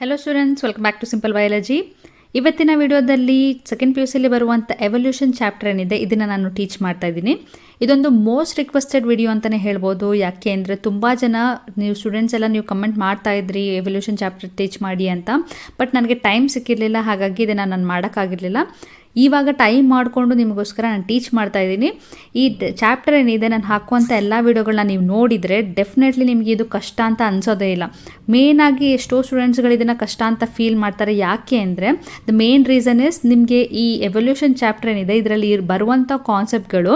Hello students welcome back to simple biology ಇವತ್ತಿನ ವಿಡಿಯೋದಲ್ಲಿ second P U ಸಿಲಿ ಬರುವಂಥ evolution chapter ಏನಿದೆ, ಇದನ್ನು ನಾನು ಟೀಚ್ ಮಾಡ್ತಾ ಇದ್ದೀನಿ. ಇದೊಂದು ಮೋಸ್ಟ್ ರಿಕ್ವೆಸ್ಟೆಡ್ ವಿಡಿಯೋ ಅಂತಲೇ ಹೇಳ್ಬೋದು. ಯಾಕೆ ಅಂದರೆ ತುಂಬ ಜನ ನೀವು ಸ್ಟೂಡೆಂಟ್ಸ್ ಎಲ್ಲ ನೀವು ಕಮೆಂಟ್ ಮಾಡ್ತಾ ಇದ್ರಿ ಎವಲ್ಯೂಷನ್ ಚಾಪ್ಟರ್ ಟೀಚ್ ಮಾಡಿ ಅಂತ. ಬಟ್ ನನಗೆ ಟೈಮ್ ಸಿಕ್ಕಿರಲಿಲ್ಲ, ಹಾಗಾಗಿ ಇದನ್ನು ನಾನು ಮಾಡೋಕ್ಕಾಗಿರಲಿಲ್ಲ. ಇವಾಗ ಟೈಮ್ ಮಾಡಿಕೊಂಡು ನಿಮಗೋಸ್ಕರ ನಾನು ಟೀಚ್ ಮಾಡ್ತಾ ಇದ್ದೀನಿ. ಈ ಚಾಪ್ಟರ್ ಏನಿದೆ ನಾನು ಹಾಕುವಂಥ ಎಲ್ಲ ವೀಡಿಯೋಗಳನ್ನ ನೀವು ನೋಡಿದರೆ ಡೆಫಿನೆಟ್ಲಿ ನಿಮಗೆ ಇದು ಕಷ್ಟ ಅಂತ ಅನ್ಸೋದೇ ಇಲ್ಲ. ಮೇಯ್ನಾಗಿ ಎಷ್ಟೋ ಸ್ಟೂಡೆಂಟ್ಸ್ಗಳು ಇದನ್ನು ಕಷ್ಟ ಅಂತ ಫೀಲ್ ಮಾಡ್ತಾರೆ. ಯಾಕೆ ಅಂದರೆ ದ ಮೇನ್ ರೀಸನ್ ಇಸ್ ನಿಮಗೆ ಈ ಎವಲ್ಯೂಷನ್ ಚಾಪ್ಟರ್ ಏನಿದೆ, ಇದರಲ್ಲಿ ಬರುವಂಥ ಕಾನ್ಸೆಪ್ಟ್ಗಳು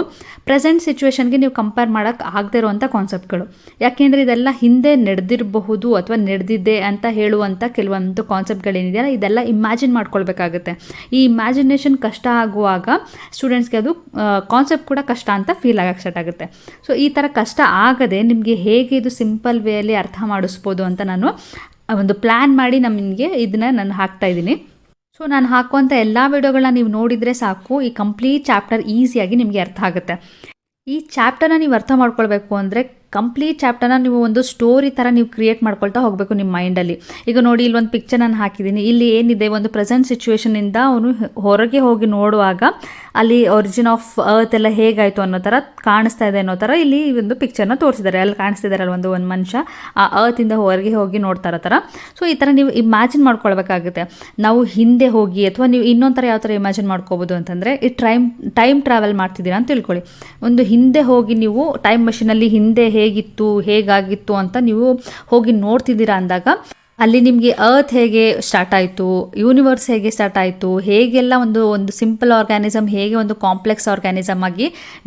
ಪ್ರೆಸೆಂಟ್ ಸಿಚುವೇಷನ್ಗೆ ನೀವು ಕಂಪೇರ್ ಮಾಡೋಕ್ಕೆ ಆಗದೇ ಇರುವಂಥ ಕಾನ್ಸೆಪ್ಟ್ಗಳು ಯಾಕೆಂದರೆ ಇದೆಲ್ಲ ಹಿಂದೆ ನಡೆದಿರಬಹುದು ಅಥವಾ ನಡೆದಿದೆ ಅಂತ ಹೇಳುವಂಥ ಕೆಲವೊಂದು ಕಾನ್ಸೆಪ್ಟ್ಗಳೇನಿದೆಯಲ್ಲ ಇದೆಲ್ಲ ಇಮ್ಯಾಜಿನ್ ಮಾಡ್ಕೊಳ್ಬೇಕಾಗುತ್ತೆ. ಈ ಇಮ್ಯಾಜಿನೇಷನ್ ಆಗುವಾಗ ಸ್ಟೂಡೆಂಟ್ಸ್ಗೆ ಅದು ಕಾನ್ಸೆಪ್ಟ್ ಕೂಡ ಕಷ್ಟ ಅಂತ ಫೀಲ್ ಆಗಕ್ಕೆ ಸ್ಟಾರ್ಟ್ ಆಗುತ್ತೆ. ಸೊ ಈ ಥರ ಕಷ್ಟ ಆಗದೆ ನಿಮಗೆ ಹೇಗೆ ಇದು ಸಿಂಪಲ್ ವೇಯಲ್ಲಿ ಅರ್ಥ ಮಾಡಿಸ್ಬೋದು ಅಂತ ನಾನು ಒಂದು ಪ್ಲ್ಯಾನ್ ಮಾಡಿ ನಮಗೆ ಇದನ್ನ ನಾನು ಹಾಕ್ತಾ ಇದ್ದೀನಿ. ಸೊ ನಾನು ಹಾಕುವಂಥ ಎಲ್ಲ ವಿಡಿಯೋಗಳನ್ನ ನೀವು ನೋಡಿದರೆ ಸಾಕು. ಈ ಕಂಪ್ಲೀಟ್ ಚಾಪ್ಟರ್ ಈಸಿಯಾಗಿ ನಿಮಗೆ ಅರ್ಥ ಆಗುತ್ತೆ. ಈ ಚಾಪ್ಟರ್ನ ನೀವು ಅರ್ಥ ಮಾಡ್ಕೊಳ್ಬೇಕು ಅಂದರೆ ಕಂಪ್ಲೀಟ್ ಚಾಪ್ಟರ್ನ ನೀವು ಒಂದು ಸ್ಟೋರಿ ಥರ ನೀವು ಕ್ರಿಯೇಟ್ ಮಾಡ್ಕೊಳ್ತಾ ಹೋಗಬೇಕು ನಿಮ್ಮ ಮೈಂಡಲ್ಲಿ ಈಗ ನೋಡಿ ಇಲ್ಲಿ ಒಂದು ಪಿಕ್ಚರ್ ನಾನು ಹಾಕಿದ್ದೀನಿ. ಇಲ್ಲಿ ಏನಿದೆ? ಒಂದು ಪ್ರೆಸೆಂಟ್ ಸಿಚುವೇಶನಿಂದ ಅವನು ಹೊರಗೆ ಹೋಗಿ ನೋಡುವಾಗ ಅಲ್ಲಿ ಒರಿಜಿನ್ ಆಫ್ ಅರ್ತ್ ಎಲ್ಲ ಹೇಗಾಯಿತು ಅನ್ನೋ ಥರ ಕಾಣಿಸ್ತಾ ಇದೆ ಅನ್ನೋ ಥರ ಇಲ್ಲಿ ಒಂದು ಪಿಕ್ಚರ್ನ ತೋರಿಸಿದ್ದಾರೆ. ಅಲ್ಲಿ ಕಾಣಿಸ್ತಿದಾರಲ್ಲ ಒಂದು ಒಂದು ಮನುಷ್ಯ ಆ ಅರ್ತಿಂದ ಹೊರಗೆ ಹೋಗಿ ನೋಡ್ತಾರ ಥರ ಸೊ ಈ ಥರ ನೀವು ಇಮ್ಯಾಜಿನ್ ಮಾಡ್ಕೊಳ್ಬೇಕಾಗುತ್ತೆ. ನಾವು ಹಿಂದೆ ಹೋಗಿ ಅಥವಾ ನೀವು ಇನ್ನೊಂದು ಥರ ಯಾವ ಥರ ಇಮ್ಯಾಜಿನ್ ಮಾಡ್ಕೋಬೋದು ಅಂತಂದರೆ, ಈ ಟೈಮ್ ಟೈಮ್ ಟ್ರಾವೆಲ್ ಮಾಡ್ತಿದ್ದೀರಾ ಅಂತ ತಿಳ್ಕೊಳ್ಳಿ. ಒಂದು ಹಿಂದೆ ಹೋಗಿ ನೀವು ಟೈಮ್ ಮಷಿನಲ್ಲಿ ಹಿಂದೆ ಹೇಗಿತ್ತು ಹೇಗಾಗಿತ್ತು ಅಂತ ನೀವು ಹೋಗಿ ನೋಡ್ತಿದ್ದೀರಾ ಅಂದಾಗ ಅಲ್ಲಿ ನಿಮಗೆ ಅರ್ತ್ ಹೇಗೆ ಸ್ಟಾರ್ಟ್ ಆಯಿತು ಯೂನಿವರ್ಸ್ ಹೇಗೆ ಸ್ಟಾರ್ಟ್ ಆಯಿತು, ಹೇಗೆಲ್ಲ ಒಂದು ಒಂದು ಸಿಂಪಲ್ ಆರ್ಗ್ಯಾನಿಸಮ್ ಹೇಗೆ ಒಂದು ಕಾಂಪ್ಲೆಕ್ಸ್ ಆರ್ಗ್ಯಾನಿಸಮ್ ಆಗಿ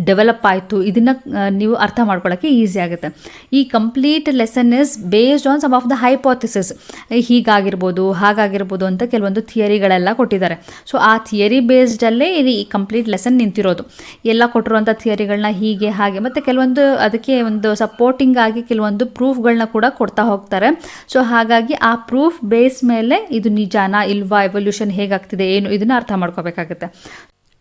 ಡೆವಲಪ್ ಆಯಿತು, ಇದನ್ನು ನೀವು ಅರ್ಥ ಮಾಡ್ಕೊಳ್ಳೋಕ್ಕೆ ಈಸಿ ಆಗುತ್ತೆ. ಈ complete lesson is based on some of the hypothesis ಹೀಗಾಗಿರ್ಬೋದು, ಹಾಗಾಗಿರ್ಬೋದು ಅಂತ ಕೆಲವೊಂದು ಥಿಯರಿಗಳೆಲ್ಲ ಕೊಟ್ಟಿದ್ದಾರೆ. ಸೊ ಆ ಥಿಯರಿ ಬೇಸ್ಡಲ್ಲೇ ಈ ಕಂಪ್ಲೀಟ್ ಲೆಸನ್ ನಿಂತಿರೋದು. ಎಲ್ಲ ಕೊಟ್ಟಿರುವಂಥ ಥಿಯರಿಗಳನ್ನ ಹೀಗೆ, ಹಾಗೆ, ಮತ್ತು ಕೆಲವೊಂದು ಅದಕ್ಕೆ ಒಂದು ಸಪೋರ್ಟಿಂಗ್ ಆಗಿ ಕೆಲವೊಂದು ಪ್ರೂಫ್ಗಳನ್ನ ಕೂಡ ಕೊಡ್ತಾ ಹೋಗ್ತಾರೆ. ಸೊ ಹಾಗಾಗಿ ಆ ಪ್ರೂಫ್ ಬೇಸ್ ಮೇಲೆ ಇದು ನಿಜಾನಾ ಇಲ್ವಾ ಎವಲ್ಯೂಷನ್ ಹೇಗಾಗ್ತಿದೆ ಏನು ಇದನ್ನ ಅರ್ಥ ಮಾಡ್ಕೋಬೇಕಾಗುತ್ತೆ.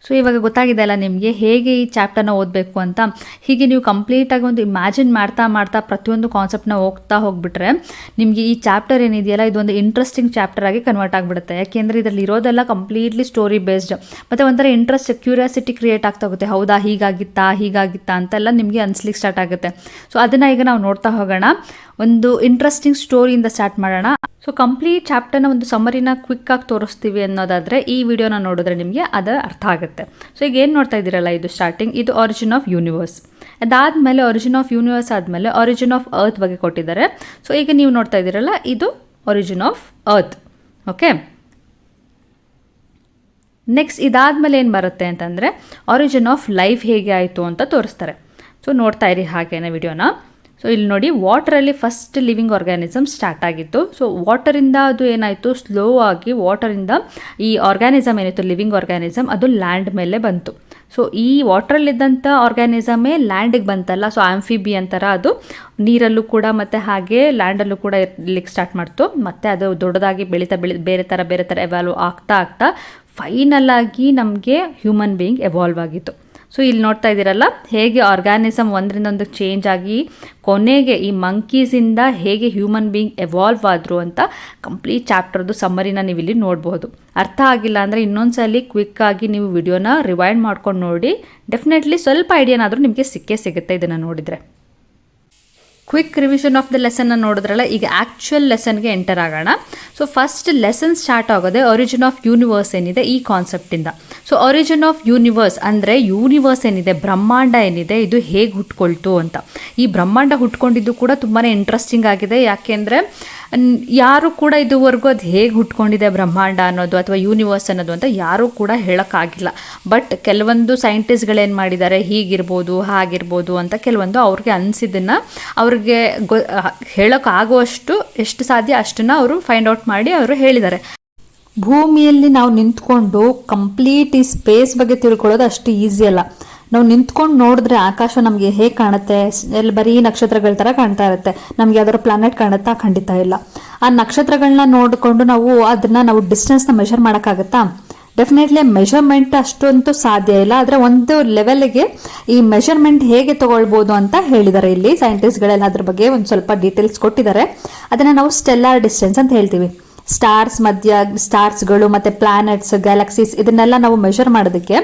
ಸೊ ಇವಾಗ ಗೊತ್ತಾಗಿದೆ ಅಲ್ಲ ನಿಮಗೆ ಹೇಗೆ ಈ ಚಾಪ್ಟರ್ನ ಓದಬೇಕು ಅಂತ. ಹೀಗೆ ನೀವು ಕಂಪ್ಲೀಟಾಗಿ ಒಂದು ಇಮ್ಯಾಜಿನ್ ಮಾಡ್ತಾ ಮಾಡ್ತಾ ಪ್ರತಿಯೊಂದು ಕಾನ್ಸೆಪ್ಟ್ನ ಹೋಗ್ತಾ ಹೋಗ್ಬಿಟ್ರೆ ನಿಮಗೆ ಈ ಚಾಪ್ಟರ್ ಏನಿದೆಯಲ್ಲ, ಇದೊಂದು ಇಂಟ್ರೆಸ್ಟಿಂಗ್ ಚಾಪ್ಟರ್ ಆಗಿ ಕನ್ವರ್ಟ್ ಆಗಿಬಿಡುತ್ತೆ. ಯಾಕೆಂದರೆ ಇದರಲ್ಲಿ ಇರೋದೆಲ್ಲ ಕಂಪ್ಲೀಟ್ಲಿ ಸ್ಟೋರಿ ಬೇಸ್ಡ್ ಮತ್ತು ಒಂಥರ ಇಂಟ್ರೆಸ್ಟ್ ಕ್ಯೂರಿಯಾಸಿಟಿ ಕ್ರಿಯೇಟ್ ಆಗ್ತಾ ಹೋಗುತ್ತೆ. ಹೌದಾ, ಹೀಗಾಗಿತ್ತಾ ಹೀಗಾಗಿತ್ತಾ ಅಂತೆಲ್ಲ ನಿಮಗೆ ಅನಿಸ್ಲಿಕ್ಕೆ ಸ್ಟಾರ್ಟ್ ಆಗುತ್ತೆ. ಸೊ ಅದನ್ನು ಈಗ ನಾವು ನೋಡ್ತಾ ಹೋಗೋಣ. ಒಂದು ಇಂಟ್ರೆಸ್ಟಿಂಗ್ ಸ್ಟೋರಿಯಿಂದ ಸ್ಟಾರ್ಟ್ ಮಾಡೋಣ. ಸೊ ಕಂಪ್ಲೀಟ್ ಚಾಪ್ಟರ್ನ ಒಂದು ಕ್ವಿಕ್ ಆಗಿ ತೋರಿಸ್ತೀವಿ ಅನ್ನೋದಾದರೆ ಈ ವಿಡಿಯೋನ ನೋಡಿದ್ರೆ ನಿಮಗೆ ಅದು ಅರ್ಥ ಆಗುತ್ತೆ. ಸೊ ಈಗ ಏನು ನೋಡ್ತಾ ಇದ್ದೀರಲ್ಲ ಇದು ಸ್ಟಾರ್ಟಿಂಗ್ ಇದು ಆರಿಜಿನ್ ಆಫ್ ಯೂನಿವರ್ಸ್ ಅದಾದಮೇಲೆ ಆರಿಜಿನ್ ಆಫ್ ಯೂನಿವರ್ಸ್ ಆದಮೇಲೆ ಆರಿಜಿನ್ ಆಫ್ ಅರ್ತ್ ಬಗ್ಗೆ ಕೊಟ್ಟಿದ್ದಾರೆ. ಸೊ ಈಗ ನೀವು ನೋಡ್ತಾ ಇದ್ದೀರಲ್ಲ, ಇದು origin of earth okay next ಇದಾದಮೇಲೆ ಏನು ಬರುತ್ತೆ ಅಂತಂದರೆ ಆರಿಜಿನ್ ಆಫ್ ಲೈಫ್ ಹೇಗೆ ಆಯಿತು ಅಂತ ತೋರಿಸ್ತಾರೆ. ಸೊ ನೋಡ್ತಾ ಇರಿ ಹಾಗೇನೆ ವಿಡಿಯೋನ. ಸೊ ಇಲ್ಲಿ ನೋಡಿ ವಾಟರಲ್ಲಿ ಫಸ್ಟ್ ಲಿವಿಂಗ್ ಆರ್ಗ್ಯಾನಿಸಮ್ ಸ್ಟಾರ್ಟ್ ಆಗಿತ್ತು. ಸೊ ವಾಟರಿಂದ ಅದು ಏನಾಯಿತು? ಸ್ಲೋ ಆಗಿ ವಾಟರಿಂದ ಈ ಆರ್ಗ್ಯಾನಿಸಮ್ ಏನಿತ್ತು? ಲಿವಿಂಗ್ ಆರ್ಗ್ಯಾನಿಸಮ್ ಅದು ಲ್ಯಾಂಡ್ ಮೇಲೆ ಬಂತು. ಸೊ ಈ ವಾಟ್ರಲ್ಲಿದ್ದಂಥ ಆರ್ಗ್ಯಾನಿಸಮೇ ಲ್ಯಾಂಡಿಗೆ ಬಂತಲ್ಲ. ಸೊ ಆಂಫಿಬಿ ಅಂತಾರ ಅದು ನೀರಲ್ಲೂ ಕೂಡ ಮತ್ತು ಹಾಗೆ ಲ್ಯಾಂಡಲ್ಲೂ ಕೂಡ ಇರ್ಲಿಕ್ಕೆ ಸ್ಟಾರ್ಟ್ ಮಾಡ್ತು. ಮತ್ತು ಅದು ದೊಡ್ಡದಾಗಿ ಬೆಳೀತಾ ಬೆಳಿ, ಬೇರೆ ಥರ ಬೇರೆ ಥರ ಎವಾಲ್ವ್ ಆಗ್ತಾ ಆಗ್ತಾ ಫೈನಲ್ ಆಗಿ ನಮಗೆ ಹ್ಯೂಮನ್ ಬೀಯಿಂಗ್ ಎವಾಲ್ವ್ ಆಗಿತ್ತು. ಸೊ ಇಲ್ಲಿ ನೋಡ್ತಾ ಇದ್ದೀರಲ್ಲ, ಹೇಗೆ ಆರ್ಗ್ಯಾನಿಸಮ್ ಒಂದರಿಂದ ಒಂದು ಚೇಂಜ್ ಆಗಿ ಕೊನೆಗೆ ಈ ಮಂಕೀಸಿಂದ ಹೇಗೆ ಹ್ಯೂಮನ್ ಬೀಯಿಂಗ್ ಎವಾಲ್ವ್ ಆದರು ಅಂತ ಕಂಪ್ಲೀಟ್ ಚಾಪ್ಟರ್ದು ಸಮ್ಮರಿನ ನೀವು ಇಲ್ಲಿ ನೋಡ್ಬೋದು. ಅರ್ಥ ಆಗಿಲ್ಲ ಅಂದರೆ ಇನ್ನೊಂದ್ಸಲಿ ಕ್ವಿಕ್ಕಾಗಿ ನೀವು ವಿಡಿಯೋನ ರಿವೈಂಡ್ ಮಾಡ್ಕೊಂಡು ನೋಡಿ ಡೆಫಿನೆಟ್ಲಿ ಸ್ವಲ್ಪ ಐಡಿಯಾನಾದರೂ ನಿಮಗೆ ಸಿಕ್ಕೇ ಸಿಗುತ್ತೆ ಇದನ್ನು ನೋಡಿದರೆ. ಕ್ವಿಕ್ ರಿವಿಷನ್ ಆಫ್ ದ ಲೆಸನ್ನ ನೋಡಿದ್ರಲ್ಲ, ಈಗ ಆ್ಯಕ್ಚುಯಲ್ ಲೆಸನ್ಗೆ ಎಂಟರ್ ಆಗೋಣ. ಸೊ ಫಸ್ಟ್ ಲೆಸನ್ ಸ್ಟಾರ್ಟ್ ಆಗೋದೆ ಒರಿಜಿನ್ ಆಫ್ ಯೂನಿವರ್ಸ್ ಏನಿದೆ ಈ ಕಾನ್ಸೆಪ್ಟಿಂದ ಸೊ ಒರಿಜಿನ್ ಆಫ್ ಯೂನಿವರ್ಸ್ ಅಂದರೆ ಯೂನಿವರ್ಸ್ ಏನಿದೆ, ಬ್ರಹ್ಮಾಂಡ ಏನಿದೆ, ಇದು ಹೇಗೆ ಹುಟ್ಕೊಳ್ತು ಅಂತ. ಈ ಬ್ರಹ್ಮಾಂಡ ಹುಟ್ಕೊಂಡಿದ್ದು ಕೂಡ ತುಂಬಾ ಇಂಟ್ರೆಸ್ಟಿಂಗ್ ಆಗಿದೆ. ಯಾಕೆಂದರೆ ಯಾರು ಕೂಡ ಇದುವರೆಗೂ ಅದು ಹೇಗೆ ಹುಟ್ಕೊಂಡಿದೆ ಬ್ರಹ್ಮಾಂಡ ಅನ್ನೋದು ಅಥವಾ ಯೂನಿವರ್ಸ್ ಅನ್ನೋದು ಅಂತ ಯಾರೂ ಕೂಡ ಹೇಳೋಕ್ಕಾಗಿಲ್ಲ. ಬಟ್ ಕೆಲವೊಂದು ಸೈಂಟಿಸ್ಟ್ಗಳೇನು ಮಾಡಿದ್ದಾರೆ, ಹೀಗಿರ್ಬೋದು, ಹಾಗಿರ್ಬೋದು ಅಂತ ಕೆಲವೊಂದು ಅವ್ರಿಗೆ ಅನಿಸಿದ್ದನ್ನು ಅವ್ರಿಗೆ ಗೊ ಹೇಳೋಕ್ಕಾಗುವಷ್ಟು ಎಷ್ಟು ಸಾಧ್ಯ ಅಷ್ಟನ್ನ ಅವರು ಫೈಂಡ್ ಔಟ್ ಮಾಡಿ ಅವರು ಹೇಳಿದ್ದಾರೆ. ಭೂಮಿಯಲ್ಲಿ ನಾವು ನಿಂತ್ಕೊಂಡು ಕಂಪ್ಲೀಟ್ ಈ ಸ್ಪೇಸ್ ಬಗ್ಗೆ ತಿಳ್ಕೊಳ್ಳೋದು ಅಷ್ಟು ಈಸಿ ಅಲ್ಲ. ನಾವು ನಿಂತ್ಕೊಂಡು ನೋಡಿದ್ರೆ ಆಕಾಶ ನಮಗೆ ಹೇಗೆ ಕಾಣುತ್ತೆ? ಎಲ್ಲಿ ಬರೀ ನಕ್ಷತ್ರಗಳ ಥರ ಕಾಣ್ತಾ ಇರುತ್ತೆ. ನಮ್ಗೆ ಯಾವ್ದಾದ್ರು ಪ್ಲಾನೆಟ್ ಕಾಣುತ್ತಾ? ಖಂಡಿತ ಇಲ್ಲ. ಆ ನಕ್ಷತ್ರಗಳನ್ನ ನೋಡಿಕೊಂಡು ನಾವು ಅದನ್ನ ನಾವು ಡಿಸ್ಟೆನ್ಸ್ನ ಮೆಷರ್ ಮಾಡೋಕ್ಕಾಗತ್ತಾ? ಡೆಫಿನೆಟ್ಲಿ ಮೆಷರ್ಮೆಂಟ್ ಅಷ್ಟಂತೂ ಸಾಧ್ಯ ಇಲ್ಲ. ಆದರೆ ಒಂದು ಲೆವೆಲ್ಗೆ ಈ ಮೆಷರ್ಮೆಂಟ್ ಹೇಗೆ ತಗೊಳ್ಬೋದು ಅಂತ ಹೇಳಿದ್ದಾರೆ ಇಲ್ಲಿ ಸೈಂಟಿಸ್ಟ್ಗಳೆಲ್ಲ ಅದ್ರ ಬಗ್ಗೆ ಒಂದು ಸ್ವಲ್ಪ ಡೀಟೇಲ್ಸ್ ಕೊಟ್ಟಿದ್ದಾರೆ. ಅದನ್ನು ನಾವು ಸ್ಟೆಲ್ಲಾರ್ ಡಿಸ್ಟೆನ್ಸ್ ಅಂತ ಹೇಳ್ತೀವಿ. ಸ್ಟಾರ್ಸ್ ಮಧ್ಯ ಸ್ಟಾರ್ಸ್ಗಳು ಮತ್ತು ಪ್ಲಾನೆಟ್ಸ್ ಗ್ಯಾಲಕ್ಸೀಸ್ ಇದನ್ನೆಲ್ಲ ನಾವು ಮೆಷರ್ ಮಾಡೋದಕ್ಕೆ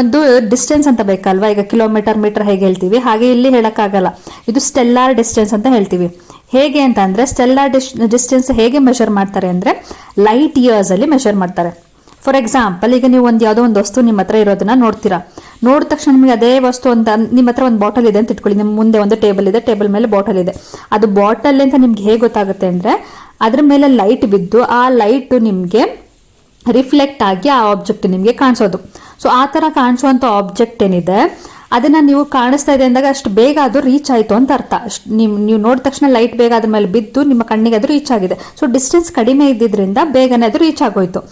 ಒಂದು ಡಿಸ್ಟೆನ್ಸ್ ಅಂತ ಬೇಕಲ್ವಾ? ಈಗ ಕಿಲೋಮೀಟರ್ ಮೀಟರ್ ಹೇಗೆ ಹೇಳ್ತೀವಿ? ಹಾಗೆ ಇಲ್ಲಿ ಹೇಳೋಕ್ಕಾಗಲ್ಲ. ಇದು ಸ್ಟೆಲ್ಲಾರ್ ಡಿಸ್ಟೆನ್ಸ್ ಅಂತ ಹೇಳ್ತೀವಿ. ಹೇಗೆ ಅಂತ ಅಂದರೆ ಸ್ಟೆಲ್ಲಾರ್ ಡಿಸ್ ಡಿಸ್ಟೆನ್ಸ್ ಹೇಗೆ ಮೆಷರ್ ಮಾಡ್ತಾರೆ ಅಂದರೆ ಲೈಟ್ ಇಯರ್ಸಲ್ಲಿ ಮೆಷರ್ ಮಾಡ್ತಾರೆ. ಫಾರ್ ಎಕ್ಸಾಂಪಲ್ ಈಗ ನೀವು ಒಂದು ಯಾವುದೋ ಒಂದು ವಸ್ತು ನಿಮ್ಮ ಹತ್ರ ಇರೋದನ್ನ ನೋಡ್ತೀರಾ. ನೋಡಿದ ತಕ್ಷಣ ನಿಮಗೆ ಅದೇ ವಸ್ತು ಅಂತ ನಿಮ್ಮ ಹತ್ರ ಒಂದು ಬಾಟಲ್ ಇದೆ ಅಂತ ಇಟ್ಕೊಳ್ಳಿ. ನಿಮ್ಮ ಮುಂದೆ ಒಂದು ಟೇಬಲ್ ಇದೆ ಟೇಬಲ್ ಮೇಲೆ ಬಾಟಲ್ ಇದೆ. ಅದು ಬಾಟಲ್ ಅಂತ ನಿಮ್ಗೆ ಹೇಗೆ ಗೊತ್ತಾಗುತ್ತೆ ಅಂದರೆ, ಅದ್ರ ಮೇಲೆ ಲೈಟ್ ಬಿದ್ದು ಆ ಲೈಟು ನಿಮಗೆ ರಿಫ್ಲೆಕ್ಟ್ ಆಗಿ ಆ ಆಬ್ಜೆಕ್ಟ್ ನಿಮಗೆ ಕಾಣಿಸೋದು. ಸೊ ಆ ಥರ ಕಾಣಿಸುವಂಥ ಆಬ್ಜೆಕ್ಟ್ ಏನಿದೆ, ಅದನ್ನ ನೀವು ಕಾಣಿಸ್ತಾ ಇದೆ ಅಂದಾಗ ಅಷ್ಟು ಬೇಗ ಅದು ರೀಚ್ ಆಯಿತು ಅಂತ ಅರ್ಥ. ಅಷ್ಟು ನೀವು ನೋಡಿದ ತಕ್ಷಣ ಲೈಟ್ ಬೇಗ ಅದ್ರ ಮೇಲೆ ಬಿದ್ದು ನಿಮ್ಮ ಕಣ್ಣಿಗೆ ಅದು ರೀಚ್ ಆಗಿದೆ. ಸೊ ಡಿಸ್ಟೆನ್ಸ್ ಕಡಿಮೆ ಇದ್ದಿದ್ದರಿಂದ ಬೇಗನೆ ಅದು ರೀಚ್ ಆಗೋಯ್ತು.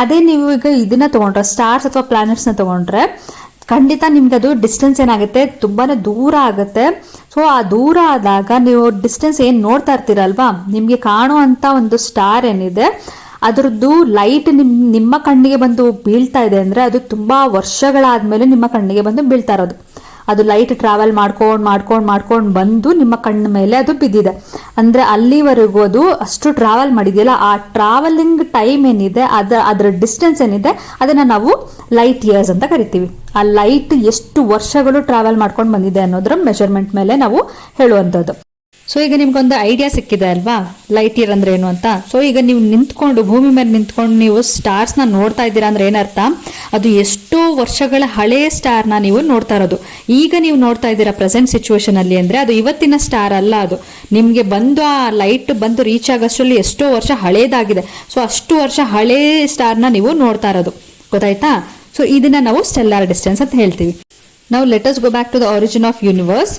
ಅದೇ ನೀವು ಈಗ ಇದನ್ನ ತಗೊಂಡ್ರೆ ಸ್ಟಾರ್ಸ್ ಅಥವಾ ಪ್ಲಾನೆಟ್ಸ್ನ ತಗೊಂಡ್ರೆ, ಖಂಡಿತ ನಿಮ್ಗೆ ಅದು ಡಿಸ್ಟೆನ್ಸ್ ಏನಾಗುತ್ತೆ? ತುಂಬಾ ದೂರ ಆಗುತ್ತೆ. ಸೊ ಆ ದೂರ ಆದಾಗ ನೀವು ಡಿಸ್ಟೆನ್ಸ್ ಏನು ನೋಡ್ತಾ ಇರ್ತೀರಲ್ವಾ? ನಿಮಗೆ ಕಾಣುವಂಥ ಒಂದು ಸ್ಟಾರ್ ಏನಿದೆ, ಅದರದ್ದು ಲೈಟ್ ನಿಮ್, ನಿಮ್ಮ ಕಣ್ಣಿಗೆ ಬಂದು ಬೀಳ್ತಾ ಇದೆ ಅಂದರೆ ಅದು ತುಂಬ ವರ್ಷಗಳಾದಮೇಲೆ ನಿಮ್ಮ ಕಣ್ಣಿಗೆ ಬಂದು ಬೀಳ್ತಾ ಇರೋದು. ಅದು ಲೈಟ್ ಟ್ರಾವೆಲ್ ಮಾಡ್ಕೊಂಡು ಮಾಡ್ಕೊಂಡು ಮಾಡ್ಕೊಂಡು ಬಂದು ನಿಮ್ಮ ಕಣ್ಣ ಮೇಲೆ ಅದು ಬಿದ್ದಿದೆ. ಅಂದರೆ ಅಲ್ಲಿವರೆಗೂ ಅದು ಅಷ್ಟು ಟ್ರಾವೆಲ್ ಮಾಡಿದೆಯಲ್ಲ, ಆ ಟ್ರಾವೆಲಿಂಗ್ ಟೈಮ್ ಏನಿದೆ ಅದರ ಅದರ ಡಿಸ್ಟೆನ್ಸ್ ಏನಿದೆ, ಅದನ್ನು ನಾವು ಲೈಟ್ ಇಯರ್ಸ್ ಅಂತ ಕರಿತೀವಿ. ಆ ಲೈಟ್ ಎಷ್ಟು ವರ್ಷಗಳು ಟ್ರಾವೆಲ್ ಮಾಡ್ಕೊಂಡು ಬಂದಿದೆ ಅನ್ನೋದ್ರ ಮೆಷರ್ಮೆಂಟ್ ಮೇಲೆ ನಾವು ಹೇಳುವಂಥದ್ದು. ಸೊ ಈಗ ನಿಮ್ಗೊಂದು ಐಡಿಯಾ ಸಿಕ್ಕಿದೆ ಅಲ್ವಾ? ಲೈಟ್ ಇಯರ್ ಅಂದ್ರೆ ಏನು ಅಂತ? ಸೊ ಈಗ ನೀವು ನಿಂತ್ಕೊಂಡು, ಭೂಮಿ ಮೇಲೆ ನಿಂತ್ಕೊಂಡು ನೀವು ಸ್ಟಾರ್ಸ್ನ ನೋಡ್ತಾ ಇದ್ದೀರಾ ಅಂದ್ರೆ ಏನರ್ಥ ಅದು ಎಷ್ಟೋ ವರ್ಷಗಳ ಹಳೆಯ ಸ್ಟಾರ್ನ ನೀವು ನೋಡ್ತಾ ಇರೋದು. ಈಗ ನೀವು ನೋಡ್ತಾ ಇದ್ದೀರಾ ಪ್ರೆಸೆಂಟ್ ಸಿಚುವೇಶನ್ ಅಲ್ಲಿ ಅಂದ್ರೆ ಅದು ಇವತ್ತಿನ ಸ್ಟಾರ್ ಅಲ್ಲ ಅದು. ನಿಮಗೆ ಬಂದು ಆ ಲೈಟ್ ಬಂದು ರೀಚ್ ಆಗೋಷ್ಟರಲ್ಲಿ ಎಷ್ಟೋ ವರ್ಷ ಹಳೇದಾಗಿದೆ. ಸೊ ಅಷ್ಟು ವರ್ಷ ಹಳೇ ಸ್ಟಾರ್ನ ನೀವು ನೋಡ್ತಾ ಇರೋದು. ಗೊತ್ತಾಯ್ತಾ? ಸೊ ಇದನ್ನ ನಾವು ಸ್ಟೆಲ್ಲಾರ್ ಡಿಸ್ಟೆನ್ಸ್ ಅಂತ ಹೇಳ್ತೀವಿ. ನಾವು letters go back to the origin of universe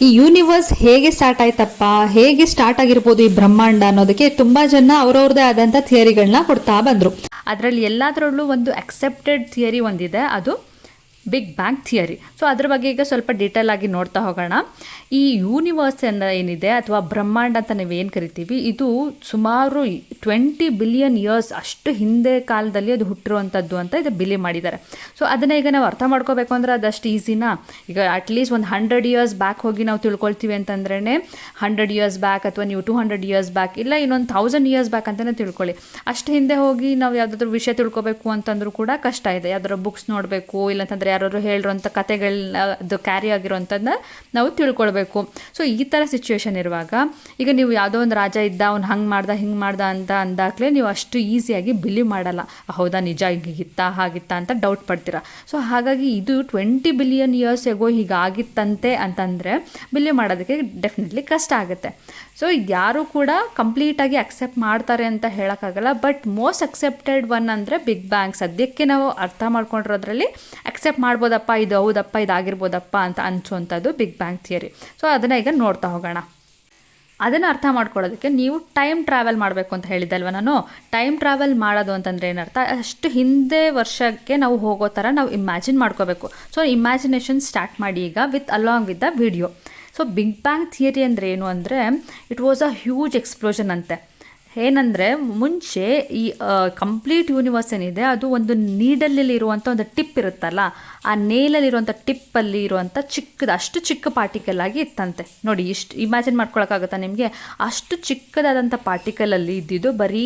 ಈ ಯೂನಿವರ್ಸ್ ಹೇಗೆ ಸ್ಟಾರ್ಟ್ ಆಯ್ತಪ್ಪ? ಹೇಗೆ ಸ್ಟಾರ್ಟ್ ಆಗಿರ್ಬೋದು ಈ ಬ್ರಹ್ಮಾಂಡ ಅನ್ನೋದಕ್ಕೆ? ತುಂಬಾ ಜನ ಅವ್ರವ್ರದೇ ಆದಂಥ ಥಿಯರಿಗಳನ್ನ ಕೊಡ್ತಾ ಬಂದರು. ಅದರಲ್ಲಿ ಎಲ್ಲದರಲ್ಲೂ ಒಂದು ಅಕ್ಸೆಪ್ಟೆಡ್ ಥಿಯರಿ ಒಂದಿದೆ. ಅದು ಬಿಗ್ ಬ್ಯಾಂಗ್ ಥಿಯರಿ ಸೊ ಅದ್ರ ಬಗ್ಗೆ ಈಗ ಸ್ವಲ್ಪ ಡೀಟೇಲ್ ಆಗಿ ನೋಡ್ತಾ ಹೋಗೋಣ. ಈ ಯೂನಿವರ್ಸ್ ಏನಿದೆ ಅಥವಾ ಬ್ರಹ್ಮಾಂಡ ಅಂತ ನಾವೇನು ಕರಿತೀವಿ? ಇದು ಸುಮಾರು ಟ್ವೆಂಟಿ ಬಿಲಿಯನ್ ಇಯರ್ಸ್ ಅಷ್ಟು ಹಿಂದೆ ಕಾಲದಲ್ಲಿ ಅದು ಹುಟ್ಟಿರುವಂಥದ್ದು ಅಂತ ಇದು ಬಿಲಿ ಮಾಡಿದ್ದಾರೆ. ಸೊ ಅದನ್ನು ಈಗ ನಾವು ಅರ್ಥ ಮಾಡ್ಕೋಬೇಕು ಅಂದರೆ ಅದಷ್ಟು ಈಸಿನಾ ಈಗ ಅಟ್ಲೀಸ್ಟ್ ಒಂದು ಹಂಡ್ರೆಡ್ ಇಯರ್ಸ್ ಬ್ಯಾಕ್ ಹೋಗಿ ನಾವು ತಿಳ್ಕೊಳ್ತೀವಿ ಅಂತಂದ್ರೇ ಹಂಡ್ರೆಡ್ ಇಯರ್ಸ್ ಬ್ಯಾಕ್ ಅಥವಾ ನೀವು ಟೂ ಹಂಡ್ರೆಡ್ ಇಯರ್ಸ್ ಬ್ಯಾಕ್ ಇಲ್ಲ ಇನ್ನೊಂದು ಥೌಸಂಡ್ ಇಯರ್ಸ್ ಬ್ಯಾಕ್ ಅಂತಲೇ ತಿಳ್ಕೊಳ್ಳಿ. ಅಷ್ಟು ಹಿಂದೆ ಹೋಗಿ ನಾವು ಯಾವುದಾದ್ರೂ ವಿಷಯ ತಿಳ್ಕೊಬೇಕು ಅಂತಂದ್ರೂ ಕೂಡ ಕಷ್ಟ ಇದೆ. ಯಾವ್ದಾದ್ರು ಬುಕ್ಸ್ ನೋಡಬೇಕು, ಇಲ್ಲಂತಂದ್ರೆ ಯಾರು ಹೇಳಿರೋಂಥ ಕತೆಗಳನ್ನ ಅದು ಕ್ಯಾರಿ ಆಗಿರೋಂಥದ್ದನ್ನ ನಾವು ತಿಳ್ಕೊಳ್ಬೇಕು. ಸೊ ಈ ಥರ ಸಿಚುವೇಶನ್ ಇರುವಾಗ, ಈಗ ನೀವು ಯಾವುದೋ ಒಂದು ರಾಜ ಇದ್ದ, ಅವ್ನು ಹಂಗೆ ಮಾಡ್ದ, ಹಿಂಗೆ ಮಾಡ್ದ ಅಂತ ಅಂದಾಗಲೇ ನೀವು ಅಷ್ಟು ಈಸಿಯಾಗಿ ಬಿಲೀವ್ ಮಾಡಲ್ಲ. ಹೌದಾ, ನಿಜ ಹೀಗಿತ್ತಾ ಹಾಗಿತ್ತಾ ಅಂತ ಡೌಟ್ ಪಡ್ತೀರಾ. ಸೊ ಹಾಗಾಗಿ ಇದು ಟ್ವೆಂಟಿ ಬಿಲಿಯನ್ ಇಯರ್ಸ್ ಎಗೋ ಹೀಗಾಗಿತ್ತಂತೆ ಅಂತಂದರೆ, ಬಿಲೀವ್ ಮಾಡೋದಕ್ಕೆ ಡೆಫಿನೆಟ್ಲಿ ಕಷ್ಟ ಆಗುತ್ತೆ. ಸೊ ಇದ್ಯಾರು ಕೂಡ ಕಂಪ್ಲೀಟಾಗಿ ಅಕ್ಸೆಪ್ಟ್ ಮಾಡ್ತಾರೆ ಅಂತ ಹೇಳೋಕ್ಕಾಗಲ್ಲ. ಬಟ್ ಮೋಸ್ಟ್ ಅಕ್ಸೆಪ್ಟೆಡ್ ಒನ್ ಅಂದರೆ ಬಿಗ್ ಬ್ಯಾಂಗ್ ಸದ್ಯಕ್ಕೆ ನಾವು ಅರ್ಥ ಮಾಡ್ಕೊಂಡಿರೋದ್ರಲ್ಲಿ ಅಕ್ಸೆಪ್ಟ್ ಮಾಡ್ಬೋದಪ್ಪ, ಇದು ಹೌದಪ್ಪ ಇದಾಗಿರ್ಬೋದಪ್ಪ ಅಂತ ಅನ್ಸುವಂಥದ್ದು ಬಿಗ್ ಬ್ಯಾಂಗ್ ಥಿಯರಿ ಸೊ ಅದನ್ನು ಈಗ ನೋಡ್ತಾ ಹೋಗೋಣ. ಅದನ್ನು ಅರ್ಥ ಮಾಡ್ಕೊಳ್ಳೋದಕ್ಕೆ ನೀವು ಟೈಮ್ ಟ್ರಾವೆಲ್ ಮಾಡಬೇಕು ಅಂತ ಹೇಳಿದ್ದಲ್ವ ನಾನು? ಟೈಮ್ ಟ್ರಾವೆಲ್ ಮಾಡೋದು ಅಂತಂದರೆ ಏನರ್ಥ? ಅಷ್ಟು ಹಿಂದೆ ವರ್ಷಕ್ಕೆ ನಾವು ಹೋಗೋ ಥರ ನಾವು ಇಮ್ಯಾಜಿನ್ ಮಾಡ್ಕೋಬೇಕು. ಸೊ ಇಮ್ಯಾಜಿನೇಷನ್ ಸ್ಟಾರ್ಟ್ ಮಾಡಿ ಈಗ with along with the video so big bang theory ಅಂದರೆ ಏನು ಅಂದರೆ it was a huge explosion ಅಂತೆ. ಏನಂದರೆ ಮುಂಚೆ ಈ ಕಂಪ್ಲೀಟ್ ಯೂನಿವರ್ಸ್ ಏನಿದೆ, ಅದು ಒಂದು ನೀಡಲ್ಲಿ ಇರುವಂಥ ಒಂದು ಟಿಪ್ ಇರುತ್ತಲ್ಲ, ಆ ನೇಲಲ್ಲಿರುವಂಥ ಟಿಪ್ಪಲ್ಲಿ ಇರುವಂಥ ಚಿಕ್ಕದ, ಅಷ್ಟು ಚಿಕ್ಕ ಪಾರ್ಟಿಕಲ್ ಆಗಿ ಇತ್ತಂತೆ. ನೋಡಿ, ಇಷ್ಟು ಇಮ್ಯಾಜಿನ್ ಮಾಡ್ಕೊಳಕ್ಕಾಗುತ್ತಾ ನಿಮಗೆ? ಅಷ್ಟು ಚಿಕ್ಕದಾದಂಥ ಪಾರ್ಟಿಕಲಲ್ಲಿ ಇದ್ದಿದ್ದು ಬರೀ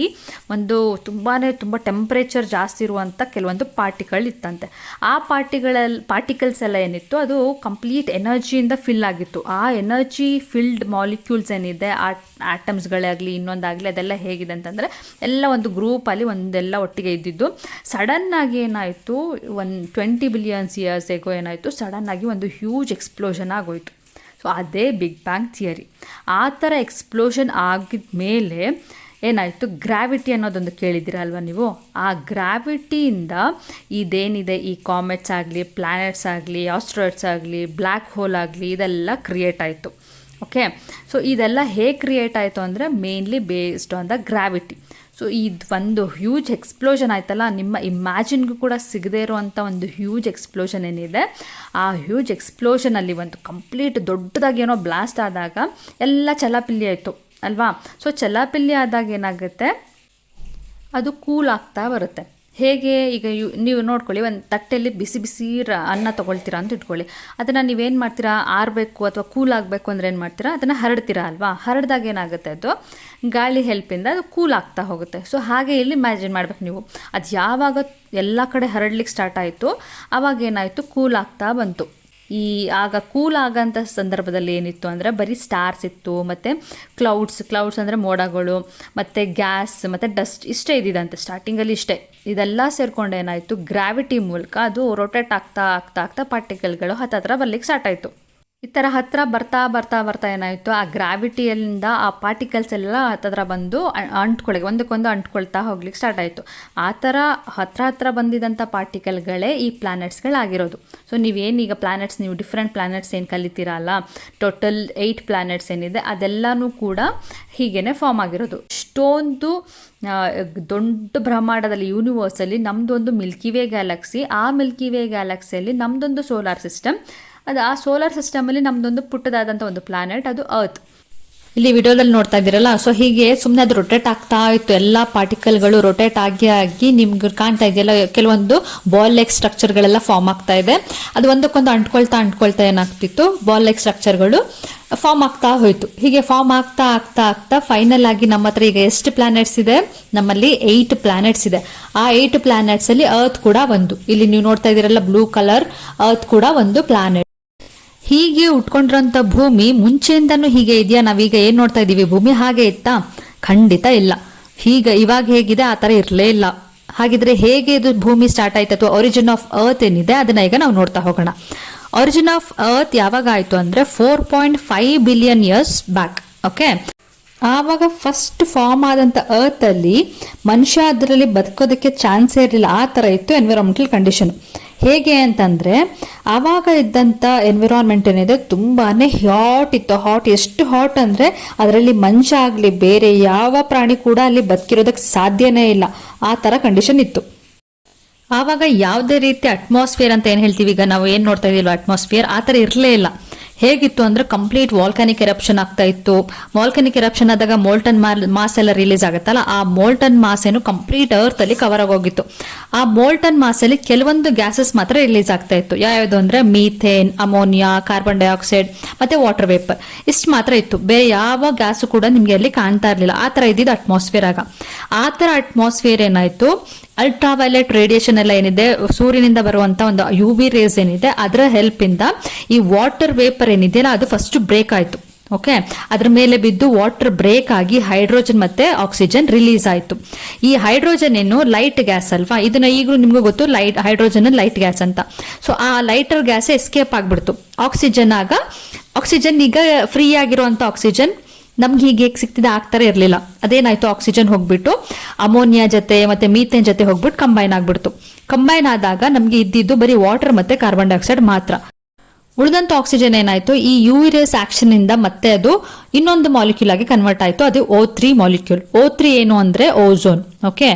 ಒಂದು ತುಂಬಾ ತುಂಬ ಟೆಂಪ್ರೇಚರ್ ಜಾಸ್ತಿ ಇರುವಂಥ ಕೆಲವೊಂದು ಪಾರ್ಟಿಕಲ್ ಇತ್ತಂತೆ. ಆ ಪಾರ್ಟಿಗಳಲ್ಲಿ ಪಾರ್ಟಿಕಲ್ಸ್ ಎಲ್ಲ ಏನಿತ್ತು, ಅದು ಕಂಪ್ಲೀಟ್ ಎನರ್ಜಿಯಿಂದ ಫಿಲ್ ಆಗಿತ್ತು. ಆ ಎನರ್ಜಿ ಫಿಲ್ಡ್ ಮಾಲಿಕ್ಯೂಲ್ಸ್ ಏನಿದೆ, ಆ ಆಟಮ್ಸ್ಗಳಾಗಲಿ ಇನ್ನೊಂದಾಗಲಿ, ಅದೆಲ್ಲ ಹೇಗಿದೆ ಅಂತಂದರೆ ಎಲ್ಲ ಒಂದು ಗ್ರೂಪಲ್ಲಿ ಒಂದೆಲ್ಲ ಒಟ್ಟಿಗೆ ಇದ್ದಿದ್ದು. ಸಡನ್ನಾಗಿ ಏನಾಯಿತು, ಒಂದು ಟ್ವೆಂಟಿ ಬಿಲಿಯನ್ಸ್ ಇಯರ್ಸ್ ಎಗೋ ಏನಾಯಿತು ಸಡನ್ನಾಗಿ ಒಂದು ಹ್ಯೂಜ್ ಎಕ್ಸ್ಪ್ಲೋಷನ್ ಆಗೋಯಿತು. ಸೊ ಅದೇ ಬಿಗ್ ಬ್ಯಾಂಗ್ ಥಿಯರಿ ಆ ಥರ ಎಕ್ಸ್ಪ್ಲೋಷನ್ ಆಗಿದ ಮೇಲೆ ಏನಾಯಿತು ಗ್ರಾವಿಟಿ ಅನ್ನೋದೊಂದು ಕೇಳಿದ್ದೀರಲ್ವ ನೀವು? ಆ ಗ್ರಾವಿಟಿಯಿಂದ ಇದೇನಿದೆ, ಈ ಕಾಮೆಟ್ಸ್ ಆಗಲಿ ಪ್ಲಾನೆಟ್ಸ್ ಆಗಲಿ ಆಸ್ಟ್ರಾಯ್ಡ್ಸ್ ಆಗಲಿ ಬ್ಲ್ಯಾಕ್ ಹೋಲ್ ಆಗಲಿ, ಇದೆಲ್ಲ ಕ್ರಿಯೇಟ್ ಆಯಿತು. ಓಕೆ ಸೊ ಇದೆಲ್ಲ ಹೇಗೆ ಕ್ರಿಯೇಟ್ ಆಯಿತು ಅಂದರೆ mainly based on the gravity so ಇದು ಒಂದು ಹ್ಯೂಜ್ ಎಕ್ಸ್ಪ್ಲೋಷನ್ ಆಯ್ತಲ್ಲ? ನಿಮ್ಮ ಇಮ್ಯಾಜಿನ್ಗೂ ಕೂಡ ಸಿಗದೇ ಇರುವಂಥ ಒಂದು ಹ್ಯೂಜ್ ಎಕ್ಸ್ಪ್ಲೋಷನ್ ಏನಿದೆ? ಆ ಹ್ಯೂಜ್ ಎಕ್ಸ್ಪ್ಲೋಷನಲ್ಲಿ ಒಂದು ಕಂಪ್ಲೀಟ್ ದೊಡ್ಡದಾಗಿ ಏನೋ ಬ್ಲಾಸ್ಟ್ ಆದಾಗ ಎಲ್ಲ ಚಲಾಪಿಲ್ಲಿ ಆಯಿತು, ಅಲ್ವಾ? ಸೊ ಚಲಾಪಿಲ್ಲಿ ಆದಾಗ ಏನಾಗುತ್ತೆ? ಅದು ಕೂಲ್ ಆಗ್ತಾ ಬರುತ್ತೆ. ಹೇಗೆ ಈಗ ಯು, ನೀವು ನೋಡ್ಕೊಳ್ಳಿ, ಒಂದು ತಟ್ಟೆಯಲ್ಲಿ ಬಿಸಿ ಬಿಸಿ ರ, ಅನ್ನ ತೊಗೊಳ್ತೀರಾ ಅಂತ ಇಟ್ಕೊಳ್ಳಿ. ಅದನ್ನು ನೀವೇನು ಮಾಡ್ತೀರಾ? ಆರಬೇಕು ಅಥವಾ ಕೂಲ್ ಆಗಬೇಕು ಅಂದರೆ ಏನು ಮಾಡ್ತೀರಾ? ಅದನ್ನು ಹರಡ್ತೀರಾ ಅಲ್ವಾ? ಹರಡ್ದಾಗ ಏನಾಗುತ್ತೆ ಅದು? ಗಾಳಿ ಹೆಲ್ಪಿಂದ ಅದು ಕೂಲ್ ಆಗ್ತಾ ಹೋಗುತ್ತೆ. ಸೊ ಹಾಗೆ ಇಲ್ಲಿ ಇಮ್ಯಾಜಿನ್ ಮಾಡ್ಬೇಕು ನೀವು. ಅದು ಯಾವಾಗ ಎಲ್ಲ ಕಡೆ ಹರಡ್ಲಿಕ್ಕೆ ಸ್ಟಾರ್ಟ್ ಆಯಿತು ಆವಾಗ ಏನಾಯಿತು? ಕೂಲ್ ಆಗ್ತಾ ಬಂತು. ಈ ಆಗ ಕೂಲ್ ಆಗೋಂಥ ಸಂದರ್ಭದಲ್ಲಿ ಏನಿತ್ತು ಅಂದರೆ ಬರೀ ಸ್ಟಾರ್ಸ್ ಇತ್ತು, ಮತ್ತು ಕ್ಲೌಡ್ಸ್ ಕ್ಲೌಡ್ಸ್ ಅಂದರೆ ಮೋಡಗಳು, ಮತ್ತು ಗ್ಯಾಸ್ ಮತ್ತು ಡಸ್ಟ್ ಇಷ್ಟೇ ಇದ್ದಿದಂತೆ ಸ್ಟಾರ್ಟಿಂಗಲ್ಲಿ ಇಷ್ಟೇ. ಇದೆಲ್ಲ ಸೇರ್ಕೊಂಡು ಏನಾಯಿತು ಗ್ರಾವಿಟಿ ಮೂಲಕ ಅದು ರೊಟೇಟ್ ಆಗ್ತಾ ಆಗ್ತಾ ಆಗ್ತಾ ಪಾರ್ಟಿಕಲ್ಗಳು ಹತ್ತತ್ರ ಬರ್ಲಿಕ್ಕೆ ಸ್ಟಾರ್ಟ್ ಆಯಿತು. ಈ ಥರ ಹತ್ತಿರ ಬರ್ತಾ ಬರ್ತಾ ಬರ್ತಾ ಏನಾಯಿತು? ಆ ಗ್ರಾವಿಟಿಯಲ್ಲಿಂದ ಆ ಪಾರ್ಟಿಕಲ್ಸ್ ಎಲ್ಲ ಹತ್ತಿರ ಬಂದು ಅಂಟ್ಕೊಳ್ಳಿ, ಒಂದಕ್ಕೊಂದು ಅಂಟ್ಕೊಳ್ತಾ ಹೋಗ್ಲಿಕ್ಕೆ ಸ್ಟಾರ್ಟ್ ಆಯಿತು. ಆ ಥರ ಹತ್ರ ಹತ್ರ ಬಂದಿದ್ದಂಥ ಪಾರ್ಟಿಕಲ್ಗಳೇ ಈ ಪ್ಲ್ಯಾನೆಟ್ಸ್ಗಳಾಗಿರೋದು ಸೊ ನೀವೇನೀಗ ಪ್ಲ್ಯಾನೆಟ್ಸ್ ನೀವು ಡಿಫ್ರೆಂಟ್ ಪ್ಲ್ಯಾನೆಟ್ಸ್ ಏನು ಕಲಿತೀರಲ್ಲ ಟೋಟಲ್ ಏಯ್ಟ್ ಪ್ಲ್ಯಾನೆಟ್ಸ್ ಏನಿದೆ, ಅದೆಲ್ಲನೂ ಕೂಡ ಹೀಗೇ ಫಾರ್ಮ್ ಆಗಿರೋದು. ಇಷ್ಟೊಂದು ದೊಡ್ಡ ಬ್ರಹ್ಮಾಂಡದಲ್ಲಿ ಯೂನಿವರ್ಸಲ್ಲಿ ನಮ್ಮದೊಂದು ಮಿಲ್ಕಿ ವೇ ಗ್ಯಾಲಕ್ಸಿ ಆ ಮಿಲ್ಕಿ ವೇ ಗ್ಯಾಲಕ್ಸಿಯಲ್ಲಿ ನಮ್ಮದೊಂದು ಸೋಲಾರ್ ಸಿಸ್ಟಮ್ ಅದು ಆ ಸೋಲಾರ್ ಸಿಸ್ಟಮಲ್ಲಿ ನಮ್ಮದೊಂದು ಪುಟ್ಟದಾದಂಥ ಒಂದು ಪ್ಲಾನೆಟ್ ಅದು ಅರ್ತ್ ಇಲ್ಲಿ ವಿಡಿಯೋದಲ್ಲಿ ನೋಡ್ತಾ ಇದ್ದೀರಲ್ಲ ಸೊ ಹೀಗೆ ಸುಮ್ಮನೆ ಅದು ರೊಟೇಟ್ ಆಗ್ತಾ ಇತ್ತು. ಎಲ್ಲ ಪಾರ್ಟಿಕಲ್ಗಳು ರೊಟೇಟ್ ಆಗಿ ಆಗಿ ನಿಮ್ಗೆ ಕಾಣ್ತಾ ಇದೆಯಲ್ಲ, ಕೆಲವೊಂದು ಬಾಲ್ ಲೆಗ್ ಸ್ಟ್ರಕ್ಚರ್ಗಳೆಲ್ಲ ಫಾರ್ಮ್ ಆಗ್ತಾ ಇದೆ. ಅದು ಒಂದಕ್ಕೊಂದು ಅಂಟ್ಕೊಳ್ತಾ ಅಂಟ್ಕೊಳ್ತಾ ಏನಾಗ್ತಿತ್ತು ಬಾಲ್ ಲೆಗ್ ಸ್ಟ್ರಕ್ಚರ್ಗಳು ಫಾರ್ಮ್ ಆಗ್ತಾ ಹೋಯ್ತು. ಹೀಗೆ ಫಾರ್ಮ್ ಆಗ್ತಾ ಆಗ್ತಾ ಆಗ್ತಾ ಫೈನಲ್ ಆಗಿ ನಮ್ಮ ಹತ್ರ ಈಗ ಎಷ್ಟು ಪ್ಲಾನೆಟ್ಸ್ ಇದೆ? ನಮ್ಮಲ್ಲಿ ಏಯ್ಟ್ ಪ್ಲಾನೆಟ್ಸ್ ಇದೆ. ಆ ಏಯ್ಟ್ ಪ್ಲಾನೆಟ್ಸ್ ಅಲ್ಲಿ ಅರ್ತ್ ಕೂಡ ಒಂದು. ಇಲ್ಲಿ ನೀವು ನೋಡ್ತಾ ಇದ್ದೀರಲ್ಲ ಬ್ಲೂ ಕಲರ್ ಅರ್ತ್ ಕೂಡ ಒಂದು ಪ್ಲಾನೆಟ್ ಹೀಗೆ ಉಟ್ಕೊಂಡಿರೋಂಥ ಭೂಮಿ ಮುಂಚೆಯಿಂದನೂ ಹೀಗೆ ಇದೆಯಾ? ನಾವೀಗ ಏನು ನೋಡ್ತಾ ಇದ್ದೀವಿ ಭೂಮಿ ಹಾಗೆ ಇತ್ತಾ? ಖಂಡಿತ ಇಲ್ಲ. ಈಗ ಇವಾಗ ಹೇಗಿದೆ? ಆ ಥರ ಇರಲೇ ಇಲ್ಲ. ಹಾಗಿದ್ರೆ ಹೇಗೆ ಇದು ಭೂಮಿ ಸ್ಟಾರ್ಟ್ ಆಯ್ತು? ಅಥವಾ ಒರಿಜಿನ್ ಆಫ್ ಅರ್ತ್ ಏನಿದೆ? ಅದನ್ನ ಈಗ ನಾವು ನೋಡ್ತಾ ಹೋಗೋಣ. ಒರಿಜಿನ್ ಆಫ್ ಅರ್ತ್ ಯಾವಾಗ ಆಯ್ತು ಅಂದ್ರೆ four point five billion years back okay ಆವಾಗ ಫಸ್ಟ್ ಫಾರ್ಮ್ ಆದಂಥ ಅರ್ತ್ ಅಲ್ಲಿ ಮನುಷ್ಯ ಅದರಲ್ಲಿ ಬದುಕೋದಕ್ಕೆ ಚಾನ್ಸೇ ಇರಲಿಲ್ಲ. ಆ ಥರ ಇತ್ತು ಎನ್ವಿರಾನ್ಮೆಂಟಲ್ ಕಂಡೀಷನ್ ಹೇಗೆ ಅಂತಂದ್ರೆ, ಆವಾಗ ಇದ್ದಂಥ ಎನ್ವಿರಾನ್ಮೆಂಟ್ ಏನಿದೆ, ತುಂಬಾನೇ ಹಾಟ್ ಇತ್ತು. ಹಾಟ್ ಎಷ್ಟು ಹಾಟ್ ಅಂದ್ರೆ, ಅದರಲ್ಲಿ ಮನುಷ್ಯ ಆಗಲಿ, ಬೇರೆ ಯಾವ ಪ್ರಾಣಿ ಕೂಡ ಅಲ್ಲಿ ಬದುಕಿರೋದಕ್ಕೆ ಸಾಧ್ಯನೇ ಇಲ್ಲ. ಆ ಥರ ಕಂಡೀಷನ್ ಇತ್ತು. ಆವಾಗ ಯಾವುದೇ ರೀತಿ ಅಟ್ಮಾಸ್ಫಿಯರ್ ಅಂತ ಏನು ಹೇಳ್ತೀವಿ ಈಗ? ನಾವು ಏನು ನೋಡ್ತಾ ಇದ್ದೀವಲ್ಲ ಅಟ್ಮಾಸ್ಫಿಯರ್ ಆ ಥರ ಇರಲೇ ಇಲ್ಲ. ಹೇಗಿತ್ತು ಅಂದ್ರೆ ಕಂಪ್ಲೀಟ್ ವಾಲ್ಕಾನಿಕ್ ಎರಪ್ಷನ್ ಆಗ್ತಾ ಇತ್ತು. ವಾಲ್ಕಾನಿಕ್ ಎರಪ್ಷನ್ ಆದಾಗ ಮೋಲ್ಟನ್ ಮಾಸ್ ಎಲ್ಲ ರಿಲೀಸ್ ಆಗುತ್ತಲ್ಲ, ಆ ಮೋಲ್ಟನ್ ಮಾಸ್ ಏನು ಕಂಪ್ಲೀಟ್ ಅರ್ತ್ ಅಲ್ಲಿ ಕವರ್ ಆಗೋಗಿತ್ತು. ಆ ಮೋಲ್ಟನ್ ಮಾಸ್ ಅಲ್ಲಿ ಕೆಲವೊಂದು ಗ್ಯಾಸಸ್ ಮಾತ್ರ ರಿಲೀಸ್ ಆಗ್ತಾ ಇತ್ತು. ಯಾವ್ಯಾವುದು ಅಂದ್ರೆ ಮೀಥೇನ್ ಅಮೋನಿಯಾ ಕಾರ್ಬನ್ ಡೈಆಕ್ಸೈಡ್ ಮತ್ತೆ ವಾಟರ್ ವೇಪರ್ ಇಷ್ಟು ಮಾತ್ರ ಇತ್ತು. ಬೇರೆ ಯಾವ ಗ್ಯಾಸು ಕೂಡ ನಿಮ್ಗೆ ಅಲ್ಲಿ ಕಾಣ್ತಾ ಇರಲಿಲ್ಲ. ಆ ತರ ಇದ್ದಿದ್ದು ಅಟ್ಮಾಸ್ಫಿಯರ್ ಆಗ. ಆ ತರ ಅಟ್ಮಾಸ್ಫಿಯರ್ ಏನಾಯ್ತು? ಅಲ್ಟ್ರಾ ವೈಲೆಟ್ ರೇಡಿಯೇಷನ್ ಎಲ್ಲ ಏನಿದೆ, ಸೂರ್ಯನಿಂದ ಬರುವಂತ ಒಂದು ಯು ವಿ ರೇಸ್ ಏನಿದೆ, ಅದರ ಹೆಲ್ಪ್ ಇಂದ ಈ ವಾಟರ್ ವೇಪರ್ ಏನಿದೆಯಲ್ಲ ಅದು ಫಸ್ಟ್ ಬ್ರೇಕ್ ಆಯ್ತು. ಓಕೆ ಅದ್ರ ಮೇಲೆ ಬಿದ್ದು ವಾಟರ್ ಬ್ರೇಕ್ ಆಗಿ ಹೈಡ್ರೋಜನ್ ಮತ್ತೆ ಆಕ್ಸಿಜನ್ ರಿಲೀಸ್ ಆಯ್ತು. ಈ ಹೈಡ್ರೋಜನ್ ಏನು? ಲೈಟ್ ಗ್ಯಾಸ್ ಅಲ್ವಾ? ಇದನ್ನ ಈಗಲೂ ನಿಮ್ಗೆ ಗೊತ್ತು ಲೈಟ್ ಹೈಡ್ರೋಜನ್ ಲೈಟ್ ಗ್ಯಾಸ್ ಅಂತ. ಸೊ ಆ ಲೈಟರ್ ಗ್ಯಾಸ್ ಎಸ್ಕೇಪ್ ಆಗ್ಬಿಡ್ತು. ಆಕ್ಸಿಜನ್ ಆಗ ಆಕ್ಸಿಜನ್ ಈಗ ಫ್ರೀ ಆಗಿರುವಂತ ಆಕ್ಸಿಜನ್ ನಮ್ಗೆ ಹೀಗೆ ಹೇಗೆ ಸಿಗ್ತಿದೆ ಆಗ್ತಾರೆ ಇರಲಿಲ್ಲ. ಅದೇನಾಯ್ತು ಆಕ್ಸಿಜನ್ ಹೋಗ್ಬಿಟ್ಟು ಅಮೋನಿಯಾ ಜೊತೆ ಮತ್ತೆ ಮೀಥೇನ್ ಜೊತೆ ಹೋಗ್ಬಿಟ್ಟು ಕಂಬೈನ್ ಆಗ್ಬಿಡ್ತು. ಕಂಬೈನ್ ಆದಾಗ ನಮ್ಗೆ ಇದ್ದಿದ್ದು ಬರೀ ವಾಟರ್ ಮತ್ತೆ ಕಾರ್ಬನ್ ಡೈಆಕ್ಸೈಡ್ ಮಾತ್ರ. ಉಳಿದಂತ ಆಕ್ಸಿಜನ್ ಏನಾಯ್ತು, ಈ ಯೂರಿಯಸ್ ಆಕ್ಷನ್ ಇಂದ ಮತ್ತೆ ಅದು ಇನ್ನೊಂದು ಮಾಲಿಕ್ಯೂಲ್ ಆಗಿ ಕನ್ವರ್ಟ್ ಆಯ್ತು, ಅದು O three molecule O three ಏನು ಅಂದ್ರೆ ಓಝೋನ್ ಓಕೆ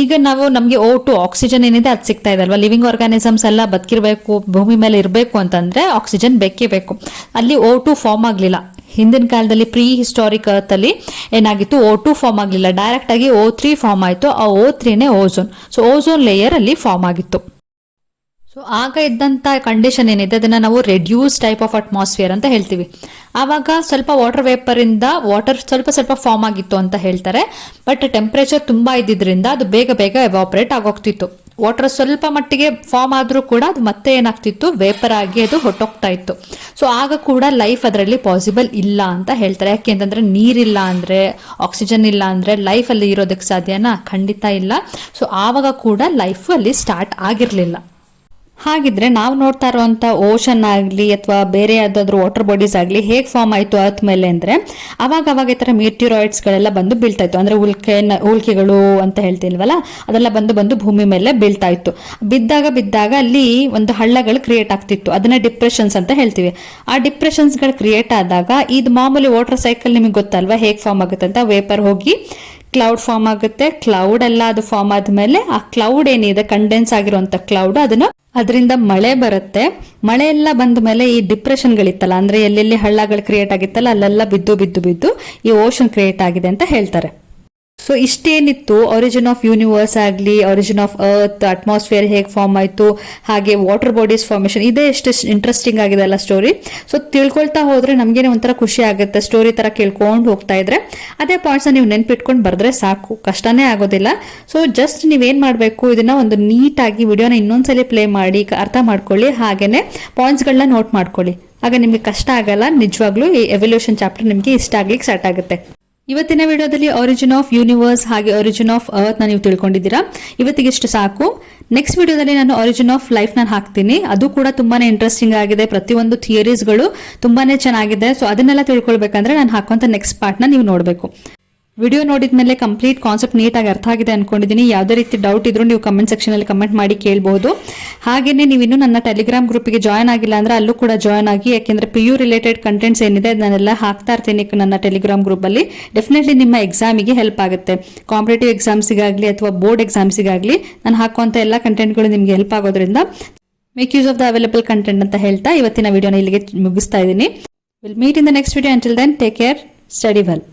ಈಗ ನಾವು ನಮಗೆ ಓ ಟು ಆಕ್ಸಿಜನ್ ಏನಿದೆ ಅದು ಸಿಗ್ತಾ ಇದೆ ಅಲ್ವಾ? ಲಿವಿಂಗ್ ಆರ್ಗಾನಿಸಮ್ಸ್ ಎಲ್ಲ ಬದುಕಿರಬೇಕು, ಭೂಮಿ ಮೇಲೆ ಇರಬೇಕು ಅಂತಂದ್ರೆ ಆಕ್ಸಿಜನ್ ಬೇಕೇ ಬೇಕು. ಅಲ್ಲಿ ಓ ಟು ಫಾರ್ಮ್ ಆಗಲಿಲ್ಲ. ಹಿಂದಿನ ಕಾಲದಲ್ಲಿ ಪ್ರೀ ಹಿಸ್ಟಾರಿಕ್ ಅರ್ತ್ ಅಲ್ಲಿ ಏನಾಗಿತ್ತು? ಓ ಟು ಫಾರ್ಮ್ ಆಗಲಿಲ್ಲ. ಡೈರೆಕ್ಟ್ ಆಗಿ ಓ ತ್ರೀ ಫಾರ್ಮ್ ಆಯಿತು. ಆ ಓ ತ್ರೀನೇ ಓಝೋನ್ ಸೊ ಓಝೋನ್ ಲೇಯರ್ ಅಲ್ಲಿ ಫಾರ್ಮ್ ಆಗಿತ್ತು. ಸೊ ಆಗ ಇದ್ದಂಥ ಕಂಡೀಷನ್ ಏನಿದೆ? ಅದನ್ನ ನಾವು ರೆಡ್ಯೂಸ್ ಟೈಪ್ ಆಫ್ ಅಟ್ಮಾಸ್ಫಿಯರ್ ಅಂತ ಹೇಳ್ತೀವಿ. ಆವಾಗ ಸ್ವಲ್ಪ ವಾಟರ್ ವೇಪರ್ ಇಂದ ವಾಟರ್ ಸ್ವಲ್ಪ ಸ್ವಲ್ಪ ಫಾರ್ಮ್ ಆಗಿತ್ತು ಅಂತ ಹೇಳ್ತಾರೆ. ಬಟ್ ಟೆಂಪರೇಚರ್ ತುಂಬಾ ಇದ್ದಿದ್ರಿಂದ ಅದು ಬೇಗ ಬೇಗ ಎವಾಪರೇಟ್ ಆಗೋಗ್ತಿತ್ತು. ವಾಟರ್ ಸ್ವಲ್ಪ ಮಟ್ಟಿಗೆ ಫಾರ್ಮ್ ಆದರೂ ಕೂಡ ಅದು ಮತ್ತೆ ಏನಾಗ್ತಿತ್ತು? ವೇಪರ್ ಆಗಿ ಅದು ಹೊಟ್ಟೋಗ್ತಾ ಇತ್ತು. ಸೊ ಆಗ ಕೂಡ ಲೈಫ್ ಅದರಲ್ಲಿ ಪಾಸಿಬಲ್ ಇಲ್ಲ ಅಂತ ಹೇಳ್ತಾರೆ. ಯಾಕೆ ಅಂತಂದರೆ ನೀರಿಲ್ಲ ಅಂದರೆ ಆಕ್ಸಿಜನ್ ಇಲ್ಲ ಅಂದರೆ ಲೈಫ್ ಅಲ್ಲಿ ಇರೋದಕ್ಕೆ ಸಾಧ್ಯನಾ? ಖಂಡಿತ ಇಲ್ಲ. ಸೊ ಆವಾಗ ಕೂಡ ಲೈಫ್ ಅಲ್ಲಿ ಸ್ಟಾರ್ಟ್ ಆಗಿರ್ಲಿಲ್ಲ. ಹಾಗಿದ್ರೆ ನಾವು ನೋಡ್ತಾ ಇರುವಂತ ಓಷನ್ ಆಗಲಿ ಅಥವಾ ಬೇರೆ ಯಾವ್ದಾದ್ರು ವಾಟರ್ ಬಾಡೀಸ್ ಆಗಲಿ ಹೇಗೆ ಫಾರ್ಮ್ ಆಯಿತು ಅರ್ತ್ ಮೇಲೆ ಅಂದರೆ ಅವಾಗ ಅವಾಗ ಈ ಥರ ಮ್ಯೂಟ್ಯೂರಾಯ್ಡ್ಸ್ಗಳೆಲ್ಲ ಗಳೆಲ್ಲ ಬಂದು ಬೀಳ್ತಾ ಇತ್ತು. ಅಂದ್ರೆ ಉಲ್ಕೆ ಉಲ್ಕೆಗಳು ಅಂತ ಹೇಳ್ತಿಲ್ವಲ್ಲ? ಅದೆಲ್ಲ ಬಂದು ಬಂದು ಭೂಮಿ ಮೇಲೆ ಬೀಳ್ತಾ ಇತ್ತು. ಬಿದ್ದಾಗ ಬಿದ್ದಾಗ ಅಲ್ಲಿ ಒಂದು ಹಳ್ಳಗಳು ಕ್ರಿಯೇಟ್ ಆಗ್ತಿತ್ತು. ಅದನ್ನ ಡಿಪ್ರೆಷನ್ಸ್ ಅಂತ ಹೇಳ್ತೀವಿ. ಆ ಡಿಪ್ರೆಷನ್ಸ್ಗಳು ಕ್ರಿಯೇಟ್ ಆದಾಗ ಇದು ಮಾಮೂಲಿ ವಾಟರ್ ಸೈಕಲ್ ನಿಮಗೆ ಗೊತ್ತಲ್ವಾ? ಹೇಗೆ ಫಾರ್ಮ್ ಆಗುತ್ತೆ ಅಂತ? ವೇಪರ್ ಹೋಗಿ ಕ್ಲೌಡ್ ಫಾರ್ಮ್ ಆಗುತ್ತೆ. ಕ್ಲೌಡ್ ಎಲ್ಲ ಅದು ಫಾರ್ಮ್ ಆದಮೇಲೆ ಆ ಕ್ಲೌಡ್ ಏನಿದೆ? ಕಂಡೆನ್ಸ್ ಆಗಿರುವಂತ ಕ್ಲೌಡ್ ಅದನ್ನ ಅದರಿಂದ ಮಳೆ ಬರುತ್ತೆ. ಮಳೆ ಎಲ್ಲ ಬಂದ ಮೇಲೆ ಈ ಡಿಪ್ರೆಷನ್ಗಳಿತ್ತಲ್ಲ, ಅಂದ್ರೆ ಎಲ್ಲೆಲ್ಲಿ ಹಳ್ಳಗಳು ಕ್ರಿಯೇಟ್ ಆಗಿತ್ತಲ್ಲ, ಅಲ್ಲೆಲ್ಲ ಬಿದ್ದು ಬಿದ್ದು ಬಿದ್ದು ಈ ಓಷನ್ ಕ್ರಿಯೇಟ್ ಆಗಿದೆ ಅಂತ ಹೇಳ್ತಾರೆ. ಸೊ ಇಷ್ಟೇನಿತ್ತು? ಒರಿಜಿನ್ ಆಫ್ ಯೂನಿವರ್ಸ್ ಆಗಲಿ ಒರಿಜಿನ್ ಆಫ್ ಅರ್ತ್ ಅಟ್ಮಾಸ್ಫಿಯರ್ ಹೇಗೆ ಫಾರ್ಮ್ ಆಯಿತು, ಹಾಗೆ ವಾಟರ್ ಬಾಡೀಸ್ ಫಾರ್ಮೇಷನ್ ಇದೇ ಎಷ್ಟು ಇಂಟ್ರೆಸ್ಟಿಂಗ್ ಆಗಿದೆ ಅಲ್ಲ ಸ್ಟೋರಿ ಸೊ ತಿಳ್ಕೊಳ್ತಾ ಹೋದರೆ ನಮಗೇನೆ ಒಂಥರ ಖುಷಿ ಆಗುತ್ತೆ ಸ್ಟೋರಿ ಥರ ಕೇಳ್ಕೊಂಡು ಹೋಗ್ತಾ ಇದ್ರೆ. ಅದೇ ಪಾಯಿಂಟ್ಸ್ನ ನೀವು ನೆನ್ಪಿಟ್ಕೊಂಡು ಬರೆದ್ರೆ ಸಾಕು, ಕಷ್ಟನೇ ಆಗೋದಿಲ್ಲ. ಸೊ ಜಸ್ಟ್ ನೀವೇನು ಮಾಡಬೇಕು? ಇದನ್ನ ಒಂದು ನೀಟಾಗಿ ವಿಡಿಯೋನ ಇನ್ನೊಂದ್ಸಲಿ ಪ್ಲೇ ಮಾಡಿ ಅರ್ಥ ಮಾಡ್ಕೊಳ್ಳಿ, ಹಾಗೇನೆ ಪಾಯಿಂಟ್ಸ್ಗಳನ್ನ ನೋಟ್ ಮಾಡ್ಕೊಳ್ಳಿ. ಆಗ ನಿಮಗೆ ಕಷ್ಟ ಆಗಲ್ಲ, ನಿಜವಾಗ್ಲೂ ಈ ಎವಲ್ಯೂಷನ್ ಚಾಪ್ಟರ್ ನಿಮಗೆ ಇಷ್ಟ ಆಗ್ಲಿಕ್ಕೆ ಸ್ಟಾರ್ಟ್ ಆಗುತ್ತೆ. ಇವತ್ತಿನ ವಿಡಿಯೋದಲ್ಲಿ ಒರಿಜಿನ್ ಆಫ್ ಯೂನಿವರ್ಸ್ ಹಾಗೆ ಒರಿಜಿನ್ ಆಫ್ ಅರ್ತ್ ನೀವು ತಿಳ್ಕೊಂಡಿದ್ದೀರಾ? ಇವತ್ತಿಗಿಷ್ಟು ಸಾಕು. ನೆಕ್ಸ್ಟ್ ವಿಡಿಯೋದಲ್ಲಿ ನಾನು ಒರಿಜಿನ್ ಆಫ್ ಲೈಫ್ ನಾನು ಹಾಕ್ತೀನಿ. ಅದು ಕೂಡ ತುಂಬಾನೇ ಇಂಟ್ರೆಸ್ಟಿಂಗ್ ಆಗಿದೆ. ಪ್ರತಿಯೊಂದು ಥಿಯರೀಸ್ಗಳು ತುಂಬಾನೇ ಚೆನ್ನಾಗಿದೆ. ಸೊ ಅದನ್ನೆಲ್ಲ ತಿಳ್ಕೊಳ್ಬೇಕಂದ್ರೆ ನಾನು ಹಾಕುವಂತ ನೆಕ್ಸ್ಟ್ ಪಾರ್ಟ್ನ ನೀವು ನೋಡಬೇಕು. ವಿಡಿಯೋ ನೋಡಿದ ಮೇಲೆ ಕಂಪ್ಲೀಟ್ ಕಾನ್ಸೆಪ್ಟ್ ನೀಟಾಗಿ ಅರ್ಥ ಆಗಿದೆ ಅನ್ಕೊಂಡಿದ್ದೀನಿ ಯಾವುದೇ ರೀತಿ ಡೌಟ್ ಇದ್ರೂ ನೀವು ಕಮೆಂಟ್ ಸೆಕ್ಷನಲ್ಲಿ ಕಮೆಂಟ್ ಮಾಡಿ ಕೇಳಬಹುದು ಹಾಗೆಯೇ ನೀವು ಇನ್ನೂ ನನ್ನ ಟೆಲಿಗ್ರಾಮ್ ಗ್ರೂಪಿಗೆ ಜಾಯ್ನ್ ಆಗಿಲ್ಲ ಅಂದ್ರೆ ಅಲ್ಲೂ ಕೂಡ ಜಾಯ್ನ್ ಆಗಿ, ಯಾಕೆಂದರೆ ಪಿ ಯು ರಿಲೇಟೆಡ್ ಕಂಟೆಂಟ್ಸ್ ಏನಿದೆ ಅದನ್ನೆಲ್ಲ ಹಾಕ್ತಾ ಇರ್ತೀನಿ ನನ್ನ ಟೆಲಿಗ್ರಾಮ್ ಗ್ರೂಪಲ್ಲಿ ಡೆಫಿನೆಟ್ಲಿ ನಿಮ್ಮ ಎಕ್ಸಾಮಿಗೆ ಹೆಲ್ಪ್ ಆಗುತ್ತೆ. ಕಾಂಪಿಟೇಟಿವ್ ಎಕ್ಸಾಮ್ಸಿಗಾಗಲಿ ಅಥವಾ ಬೋರ್ಡ್ ಎಕ್ಸಾಮ್ಸಿಗಾಗಲಿ ನಾನು ಹಾಕುವಂಥ ಎಲ್ಲ ಕಂಟೆಂಟ್ಗಳು ನಿಮಗೆ ಹೆಲ್ಪ್ ಆಗೋದ್ರಿಂದ make use of the available content ಅಂತ ಹೇಳ್ತಾ ಇವತ್ತಿನ ವಿಡಿಯೋನ ಇಲ್ಲಿಗೆ ಮುಗಿಸ್ತಾ ಇದ್ದೀನಿ. Will meet in the next video until then take care study well